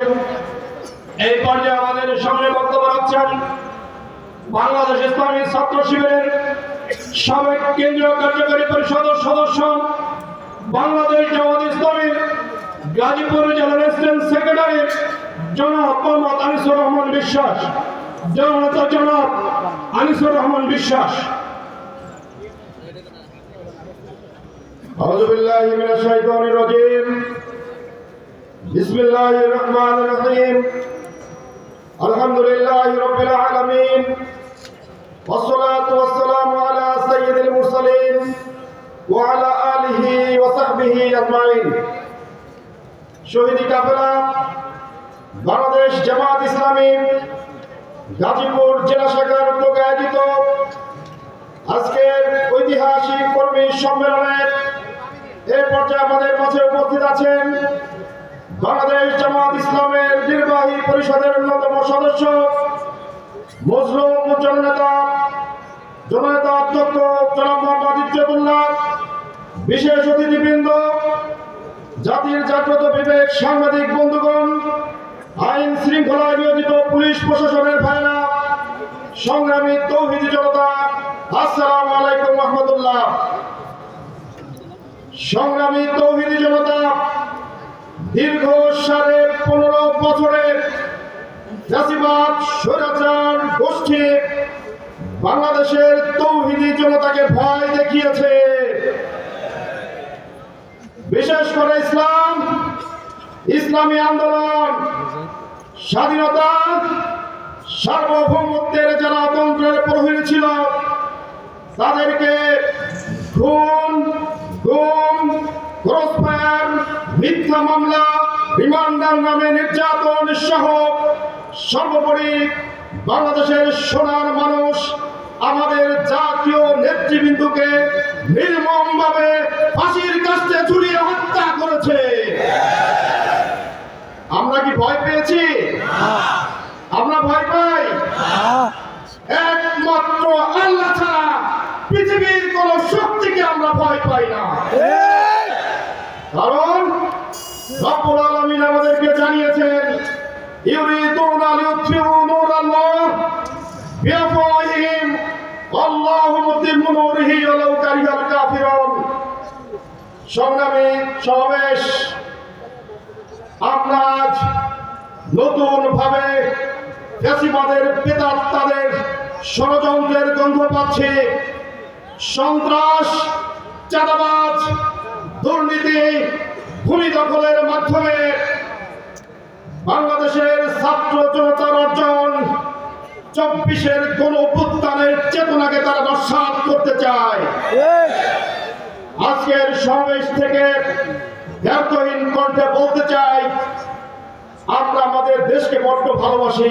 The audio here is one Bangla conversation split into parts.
এই পর্যায়ে আমাদের সামনে বক্তব্য রাখছেন বাংলাদেশ ইসলামী ছাত্র শিবিরের সাবেক কেন্দ্রীয় কার্যকরী পরিষদের সদস্য, বাংলাদেশ জামাত ইসলামী গাজীপুর জেলার রেসিডেন্ট সেক্রেটারি জনাব মোহাম্মদ আনিসুর রহমান বিশ্বাস, জননেতা জনাব আনিসুর রহমান বিশ্বাস। আউযু বিল্লাহি মিনাশ শাইতানির রাজিম। بسم الله الرحمن الرحيم الحمد لله رب العالمين والصلاة والسلام على سيد المرسلين وعلى آله وصحبه أجمعين শহীদি কাফেলা বাংলাদেশ জামাত ইসলামী গাজীপুর জেলা শাখার উদ্যোগে আয়োজিত আজকের ঐতিহাসিক কর্মী সম্মেলনের এ পর্যায়ে আমাদের মাঝে উপস্থিত আছেন বাংলাদেশ জামাত ইসলামের নির্বাহী পরিষদের অন্যতম সদস্য, মজলুম জননেতা জননেতা অধ্যক্ষ জনাব মোহাম্মদ ইজ্জতুল্লাহ, বিশেষ অতিথিবৃন্দ, জাতির জাগ্রত বিবেক সাংবাদিক বন্ধুগণ, আইন শৃঙ্খলায় নিয়োজিত পুলিশ প্রশাসনের ভাইরা সংগ্রামী তৌহিদি জনতা, আসসালামু আলাইকুম রহমতুল্লাহ। সংগ্রামী তৌহিদি দীর্ঘ সাড়ে পনেরো চাষিবাদ স্বৈরাচার, গোষ্ঠী বাংলাদেশের তৌহিদি জনতাকে ভয় দেখিয়েছে। বিশেষ করে ইসলাম, ইসলামী আন্দোলন, স্বাধীনতা, সার্বভৌমত্বের যারা তন্ত্রের প্রহরী ছিল, তাদেরকে খুন, গুম মিথ্যা মামলা রিমান্ডার নামে নির্যাতন সহ সর্বোপরি বাংলাদেশের সোনার মানুষ আমাদের জাতীয় নেতৃবৃন্দকে নির্মমভাবে ফাঁসির কাছে ঝুলিয়ে হত্যা করেছে। আমরা কি ভয় পেয়েছি? আমরা ভয় পাই? একমাত্র ইউরিদুনা লিউতফিউ নূরাল্লাহ বিআফওয়াহিহিম আল্লাহু মুতিম্মু নূরিহি ওয়ালাউ কারিহাল কাফিরুন সংগ্রামী সমাবেশ, আমরা আজ নতুন ভাবে ফ্যাসিবাদের পেতাত্তাদের ষড়যন্ত্রের গন্ধ পাচ্ছে। সন্ত্রাস, চাঁদাবাজ, দুর্নীতি, ভূমি দখলের মাধ্যমে বাংলাদেশের ছাত্র অর্জন। চব্বিশের কোন অভ্যুত্থানের চেতনাকে তারা নস্বাত করতে চায়। আজকের সমাবেশ থেকে ব্যর্থহীন কণ্ঠে বলতে চাই, আমরা আমাদের দেশকে বড্ড ভালোবাসি।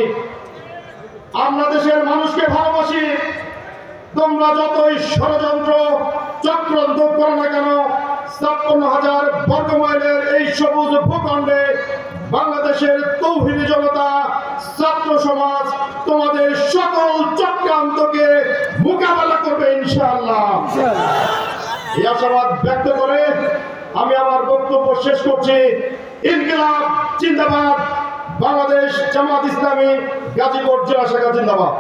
আমরা দেশের মানুষকে ভালোবাসি। তোমরা যতই ষড়যন্ত্র চক্রান্ত করো না কেন, ছাপ্পান্ন হাজার বর্গ মাইলের এই সবুজ ভূখণ্ডে বাংলাদেশের তৌহিদি এই ব্যক্ত করে আমি আমার বক্তব্য শেষ করছি। ইনকিলাব, জিন্দাবাদ, বাংলাদেশ জামাত ইসলামী, গাজীপুর জেলা শাখা, জিন্দাবাদ।